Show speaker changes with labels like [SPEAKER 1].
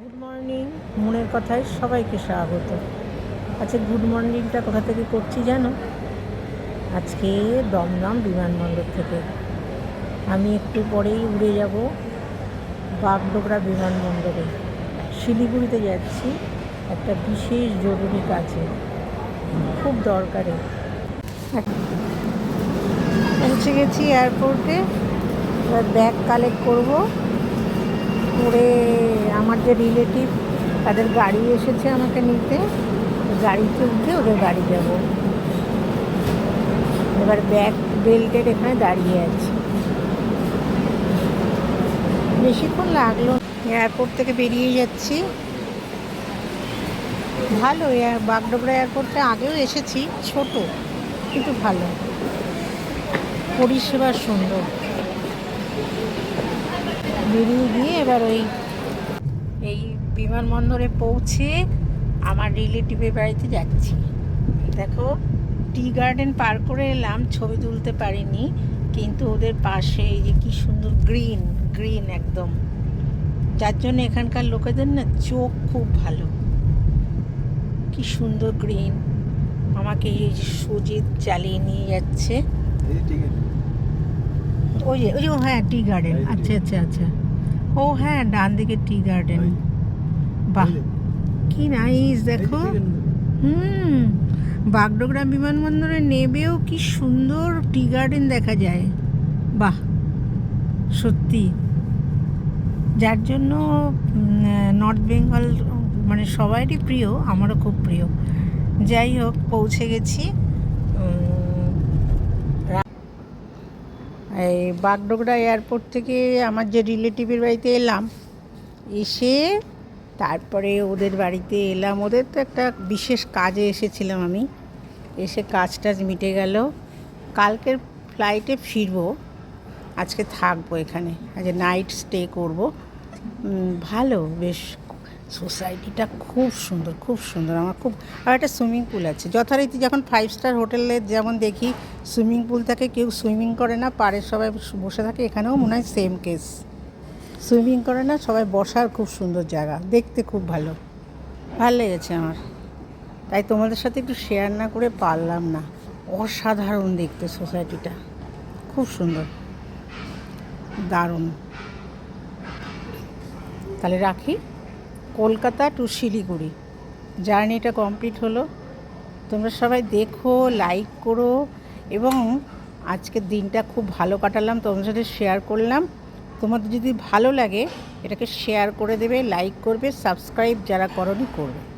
[SPEAKER 1] Good morning মনের কথায় সবাইকে স্বাগত। আচ্ছা গুড মর্নিংটা কোথা থেকে করছি জানো? আজকে দমদম বিমানবন্দর থেকে। আমি একটু পরেই উড়ে যাব বাগডোগরা বিমানবন্দরে। শিলিগুড়িতে যাচ্ছি, একটা বিশেষ জরুরি কাজে। খুব দরকারে। পৌঁছে গেছি এয়ারপোর্টে এবার ব্যাগ কালেক্ট করব। যে রিলেটিভ তাদের গাড়ি এসেছে আমাকে নিতে গাড়িতে উঠে ওদের গাড়ি যাব। এবার ব্যাগ, বেল্টের এখানে দাঁড়িয়ে আছে। বেশিক্ষণ লাগল এয়ারপোর্ট থেকে বেরিয়ে যাচ্ছি। ভালো বাগডোগরা এয়ারপোর্টটা আগেও এসেছি, ছোট, কিন্তু ভালো। পরিষেবা সুন্দর। বেরিয়ে গিয়ে এবার ওই এই বিমানবন্দরে পৌঁছে আমার রিলেটিভের বাড়িতে যাচ্ছি। দেখো টি গার্ডেন পার করে এলাম ছবি তুলতে পারিনি কিন্তু ওদের পাশে এই যে কী সুন্দর গ্রিন গ্রিন একদম। যার জন্য এখানকার লোকেদের না চোখ খুব ভালো। কি সুন্দর গ্রিন। আমাকে এই যে সুজিত চালিয়ে নিয়ে যাচ্ছে। ওই যে ওই যে হ্যাঁ টি গার্ডেন। আচ্ছা আচ্ছা আচ্ছা। ও হ্যাঁ ডান দিকে টি গার্ডেন। বাহ কি নাইস দেখো। হুম বাগডোগরা বিমানবন্দরে নেবেও কি সুন্দর টি গার্ডেন দেখা যায়। বাহ সত্যি। যার জন্য নর্থ বেঙ্গল মানে সবারই প্রিয় আমারও খুব প্রিয়। যাই হোক পৌঁছে গেছি। এই বাগডোগরা এয়ারপোর্ট থেকে আমার যে রিলেটিভের বাড়িতে এলাম, এসে তারপরে ওদের বাড়িতে এলাম। ওদের তো একটা বিশেষ কাজে এসেছিলাম আমি। এসে কাজ টাজ মিটে গেল। কালকের ফ্লাইটে ফিরবো, আজকে থাকব এখানে। আজ নাইট স্টে করব। ভালো, বেশ সোসাইটিটা খুব সুন্দর খুব সুন্দর। আমার খুব, আর একটা সুইমিং পুল আছে। যথারীতি যখন ফাইভ স্টার হোটেলে যেমন দেখি, সুইমিং পুল থাকে কেউ সুইমিং করে না, পারে সবাই বসে থাকে। এখানেও মনে হয় সেম কেস সুইমিং করে না, সবাই বসার খুব সুন্দর জায়গা। দেখতে খুব ভালো। ভালো লেগেছে আমার। তাই তোমাদের সাথে একটু শেয়ার না করে পারলাম না। অসাধারণ দেখতে সোসাইটিটা। খুব সুন্দর। দারুণ। তাহলে রাখি? কলকাতা টু শিলিগুড়ি। জার্নিটা কমপ্লিট হলো। তোমরা সবাই দেখো, লাইক করো এবং আজকের দিনটা খুব ভালো কাটালাম, তোমাদের সাথে শেয়ার করলাম। তোমাদের যদি ভালো লাগে, এটাকে শেয়ার করে দেবে লাইক করবে সাবস্ক্রাইব যারা করনি, করবে।